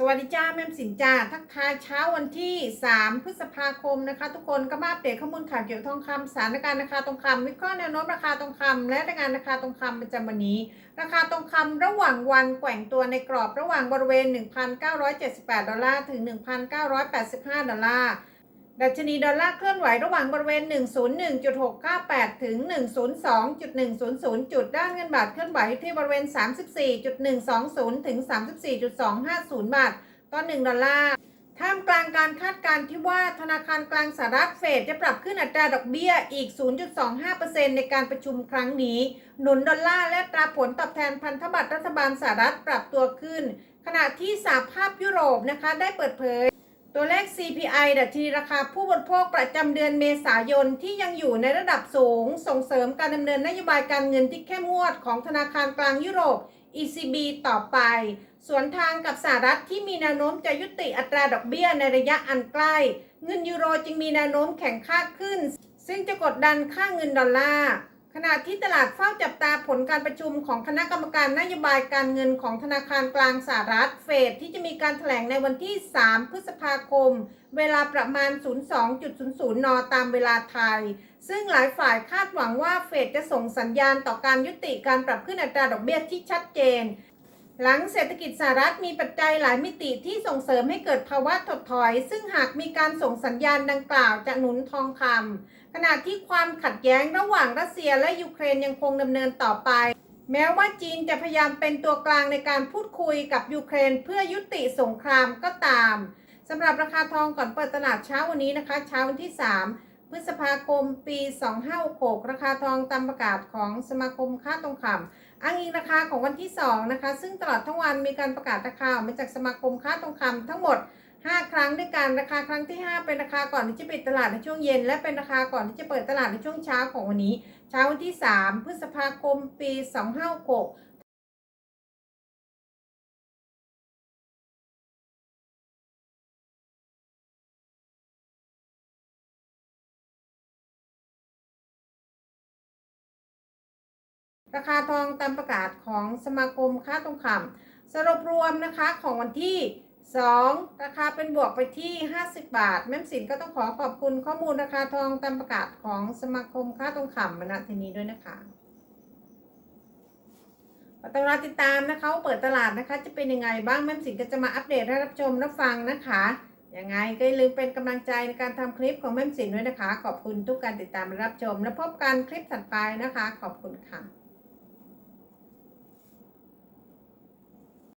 สวัสดีจ้าแม่มสินจ้าทักทายเช้าวันที่ 3 พฤษภาคมนะคะ ทุกคนก็มาอัปเดตข้อมูลข่าวเกี่ยวกับทองคำสถานการณ์ราคาทองคำวิเคราะห์แนวโน้มราคาทองคำและรายงานราคาทองคำประจำวันนี้ ราคาทองคำระหว่างวันแกว่งตัวในกรอบระหว่างบริเวณ 1,978 ดอลลาร์ถึง 1,985 ดอลลาร์ ดัชนีดอลลาร์เคลื่อนไหวระหว่างบริเวณ 101.698 ถึง 102.100 จุด ด้านเงินบาทเคลื่อนไหวที่บริเวณ 34.120 ถึง 34.250 บาท ต่อ 1 ดอลลาร์ ท่ามกลางการคาดการณ์ที่ว่าธนาคารกลางสหรัฐเฟดจะปรับขึ้นอัตราดอกเบี้ยอีก 0.25%ในการประชุมครั้งนี้ หนุนดอลลาร์และตราผลตอบแทนพันธบัตรรัฐบาลสหรัฐปรับตัวขึ้น ขณะที่สหภาพยุโรปนะคะได้เปิดเผย ตัวเลข CPI ดัชนีราคาผู้บริโภคประจำเดือนเมษายนที่ยังอยู่ในระดับสูง ส่งเสริมการดำเนินนโยบายการเงินที่เข้มงวดของธนาคารกลางยุโรป ECB ต่อไป สวนทางกับสหรัฐที่มีแนวโน้มจะยุติอัตราดอกเบี้ยในระยะอันใกล้ เงินยูโรจึงมีแนวโน้มแข็งค่าขึ้น ซึ่งจะกดดันค่าเงินดอลลาร์ ณะที่ตลาดเฝ้าจับตาผลการประชุมของคณะกรรมการนโยบายการเงินของธนาคารกลางสหรัฐเฟดที่จะมีการแถลงในวันที่ 3 พฤษภาคม เวลาประมาณ 02.00 น ตามเวลาไทย ซึ่งหลายฝ่ายคาดหวังว่าเฟดจะส่งสัญญาณต่อการยุติการปรับขึ้นอัตราดอกเบี้ยที่ชัดเจน หลังเศรษฐกิจสหรัฐมีปัจจัยหลายมิติที่ส่งเสริมให้เกิดภาวะถดถอย ซึ่งหากมีการส่งสัญญาณดังกล่าวจะหนุนทองคำขณะที่ความขัดแย้งระหว่างรัสเซียและยูเครนยังคงดำเนินต่อไป แม้ว่าจีนจะพยายามเป็นตัวกลางในการพูดคุยกับยูเครนเพื่อยุติสงครามก็ตามสำหรับราคาทองก่อนเปิดตลาดเช้าวันนี้นะคะ เช้าวันที่ 3 พฤษภาคม ปี 2566ราคาทองตามประกาศของสมาคมค้าทองคำ อ้างอิงราคาของวันที่ 2 นะคะ ซึ่งตลอดทั้งวันมีการประกาศราคาออกมาจากสมาคมค้าทองคำทั้งหมด 5 ครั้งด้วยกันราคาครั้งที่ 5 เป็นราคาก่อนที่จะปิดตลาดในช่วงเย็น และเป็นราคาก่อนที่จะเปิดตลาดในช่วงเช้าของวันนี้ เช้าวันที่ 3 พฤษภาคมปี 2566 ราคาทองตามประกาศของสมาคมค้าทองคำสรุปรวมนะคะของวันที่ 2 ราคาเป็นบวกไปที่ 50 บาท แม่มสินก็ต้องขอขอบคุณข้อมูลราคาทองตามประกาศของสมาคมค้าทองคำมาณที่นี้ด้วยนะคะต้องรอติดตามนะคะเปิดตลาดนะคะ จะเป็นยังไงบ้างแม่มสินก็จะมาอัปเดตให้รับชมรับฟังนะคะยังไงก็อย่าลืมเป็นกำลังใจในการทำคลิปของแม่มสินด้วยนะคะ ขอบคุณทุกการติดตามรับชม แล้วพบกันคลิปถัดไปนะคะ ขอบคุณค่ะ